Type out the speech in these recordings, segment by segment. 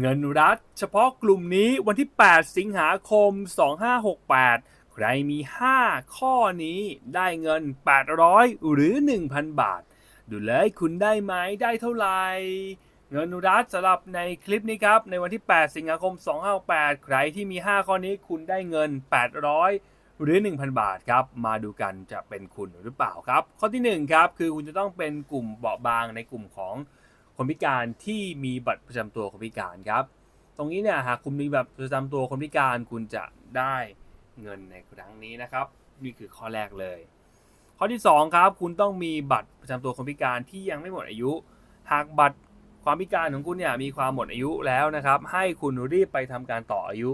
เงินรัฐเฉพาะกลุ่มนี้วันที่ 8 สิงหาคม 2568 ใครมี 5 ข้อนี้ได้เงิน 800 หรือ 1,000 บาท ดูเลยคุณได้ไหมได้เท่าไหร่ เงินรัฐสำหรับในคลิปนี้ครับ ในวันที่ 8 สิงหาคม 2568 ใครที่มี 5 ข้อนี้คุณได้เงิน 800 หรือ 1,000 บาทครับ มาดูกันจะเป็นคุณหรือเปล่าครับ ข้อที่ 1 ครับ คือคุณจะต้องเป็นกลุ่มเบาะบางในกลุ่มของ คนพิการที่มีบัตรประจำตัวคนพิการครับ ตรงนี้เนี่ยหากคุณมีบัตรประจำตัวคนพิการคุณจะได้เงินในครั้งนี้นะครับ นี่คือข้อแรกเลย ข้อที่ 2 ครับ คุณต้องมีบัตรประจำตัวคนพิการที่ยังไม่หมดอายุ หากบัตรความพิการของคุณเนี่ยมีความหมดอายุแล้วนะครับ ให้คุณรีบไปทำการต่ออายุ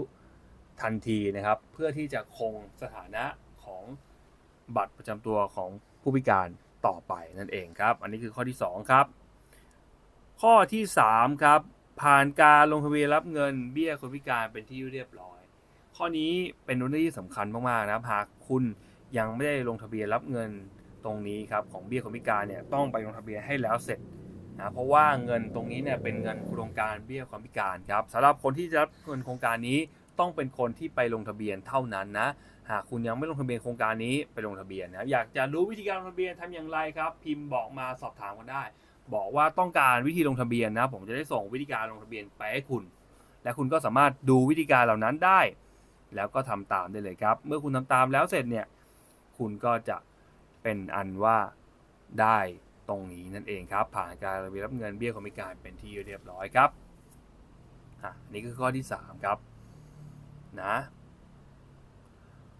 ทันทีนะครับ เพื่อที่จะคงสถานะของบัตรประจำตัวของผู้พิการต่อไปนั่นเองครับ อันนี้คือข้อที่ 2 ครับ ข้อที่ 3 ครับ ผ่านการลงทะเบียนรับเงินเบี้ยคนพิการเป็นที่เรียบร้อย ข้อนี้เป็นเรื่องที่สำคัญมากๆนะครับหากคุณยังไม่ได้ลงทะเบียนรับเงินตรงนี้ครับของเบี้ยคนพิการเนี่ยต้องไปลงทะเบียนให้แล้วเสร็จนะเพราะว่าเงินตรงนี้เนี่ยเป็นเงินโครงการเบี้ยความพิการครับสำหรับคนที่จะรับเงินโครงการนี้ต้องเป็นคนที่ไปลงทะเบียนเท่านั้นนะหากคุณยังไม่ลงทะเบียนโครงการนี้ไปลงทะเบียนนะอยากจะรู้วิธีการลงทะเบียนทำอย่างไรครับ พิมพ์บอกมาสอบถามกันได้ บอกว่าต้องการวิธีลงทะเบียนนะ ผมจะได้ส่งวิธีการลงทะเบียนไปให้คุณ และคุณก็สามารถดูวิธีการเหล่านั้นได้ แล้วก็ทำตามได้เลยครับ เมื่อคุณทำตามแล้วเสร็จเนี่ย คุณก็จะเป็นอันว่าได้ตรงนี้นั่นเองครับ ผ่านการระเบียบรับเงินเบี้ยคนพิการเป็นที่เรียบร้อยครับอะนี่คือข้อที่ 3 ครับนะ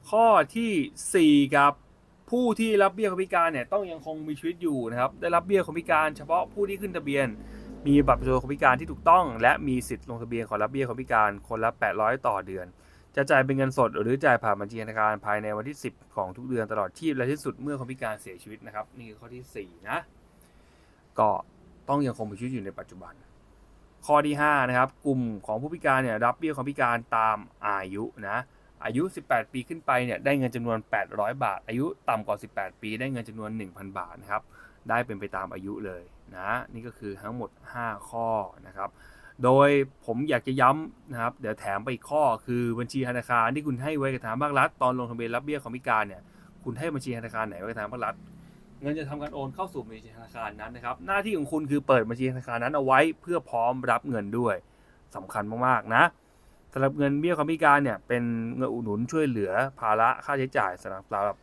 ข้อทีสี่4 ครับ ผู้ที่รับเบี้ยคนพิการเนี่ยต้องยังคงมีชีวิตอยู่นะครับ ได้รับเบี้ยคนพิการ เฉพาะผู้ที่ขึ้นทะเบียน มีบัตรประชาชนคนพิการที่ถูกต้อง และมีสิทธิ์ลงทะเบียนขอรับเบี้ยคนพิการคนละ 800 ต่อเดือน จะจ่ายเป็นเงินสดหรือจ่ายผ่านบัญชีธนาคารภายในวันที่ 10 ของทุกเดือนตลอดชีพและที่สุดเมื่อคนพิการเสียชีวิตนะครับ นี่คือข้อที่ 4 นะ ก็ต้องยังคงมีชีวิตอยู่ในปัจจุบัน ข้อที่5นะครับกลุ่มของผู้พิการเนี่ยรับเบี้ยคนพิการตามอายุนะ อายุ 18 ปีขึ้นไปเนี่ยได้เงินจำนวน 800 บาท อายุต่ำกว่า 18 ปีได้เงินจำนวน 1,000 บาทนะครับได้เป็นไปตามอายุเลยนะนี่ก็คือทั้งหมด 5 ข้อนะครับโดยผมอยากจะย้ำนะครับเดี๋ยวแถมไปอีกข้อคือบัญชีธนาคารที่คุณให้ไว้กับทางภาครัฐตอนลงทะเบียนรับเบี้ยของพิการเนี่ยคุณให้บัญชีธนาคารไหนไว้กับทางภาครัฐเงินจะทำการโอนเข้าสู่บัญชีธนาคารนั้นนะครับ หน้าที่ของคุณคือเปิดบัญชีธนาคารนั้นเอาไว้เพื่อพร้อมรับเงินด้วยสำคัญมากๆนะ สำหรับเงินเบี้ยความพิการเนี่ยเป็นเงินอุดหนุนช่วยเหลือภาระค่าใช้จ่ายสำหรับสำหรับ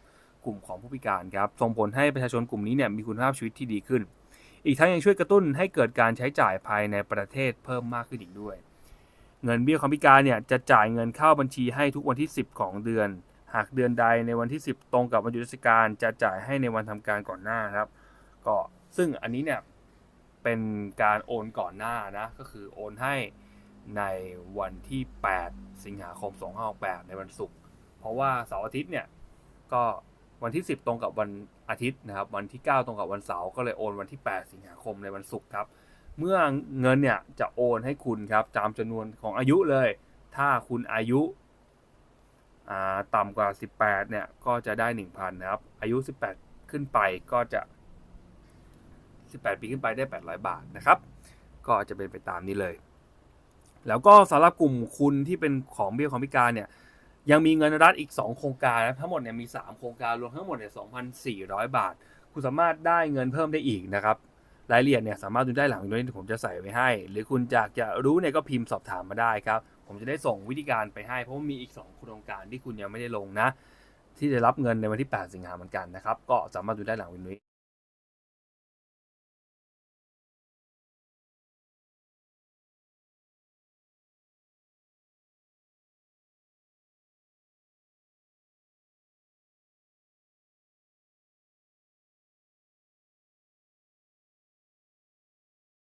กลุ่มของผู้พิการครับส่งผลให้ประชาชนกลุ่มนี้เนี่ยมีคุณภาพชีวิตที่ดีขึ้น อีกทั้งยังช่วยกระตุ้นให้เกิดการใช้จ่ายภายในประเทศเพิ่มมากขึ้นอีกด้วย เงินเบี้ยความพิการเนี่ยจะจ่ายเงินเข้าบัญชีให้ทุกวันที่ 10 ของเดือน หากเดือนใดในวันที่ 10 ตรงกับวันหยุดราชการ จะจ่ายให้ในวันทำการก่อนหน้าครับ ก็ซึ่งอันนี้เนี่ยเป็นการโอนก่อนหน้านะก็คือโอนให้ ในวันที่ 8 สิงหาคม 2568 ในวันศุกร์ เพราะว่าเสาร์อาทิตย์เนี่ย ก็วันที่ 10 ตรงกับวันอาทิตย์นะครับ วันที่ 9 ตรงกับวันเสาร์ ก็เลยโอนวันที่ 8 สิงหาคมในวันศุกร์ครับ เมื่อเงินเนี่ยจะโอนให้คุณครับตามจำนวนของอายุเลย ถ้าคุณอายุาต่ำกว่า 18 เนี่ย ก็จะได้ 1,000 นะครับ อายุ 18 ขึ้นไปก็จะ 18 ปีขึ้นไปได้ 800 บาทนะครับ ก็จะเป็นไปตามนี้เลย แล้วก็สำหรับกลุ่มคุณที่เป็นของเบี้ยความพิการเนี่ยยังมีเงินรัฐอีก 2 โครงการนะทั้งหมดเนี่ยมี 3 โครงการรวมทั้งหมดเนี่ย2,400 บาท คุณสามารถได้เงินเพิ่มได้อีกนะครับรายละเอียดเนี่ยสามารถดูได้หลังวิดีโอนี้ที่ผมจะใส่ไว้ให้ หรือคุณอยากจะรู้เนี่ยก็พิมพ์สอบถามมาได้ครับ ผมจะได้ส่งวิธีการไปให้ เพราะว่ามีอีก 2 โครงการที่คุณยังไม่ได้ลงนะ ที่จะรับเงินในวันที่ 8 สิงหาเหมือนกันนะครับ ก็สามารถดูได้หลังวิดีโอนี้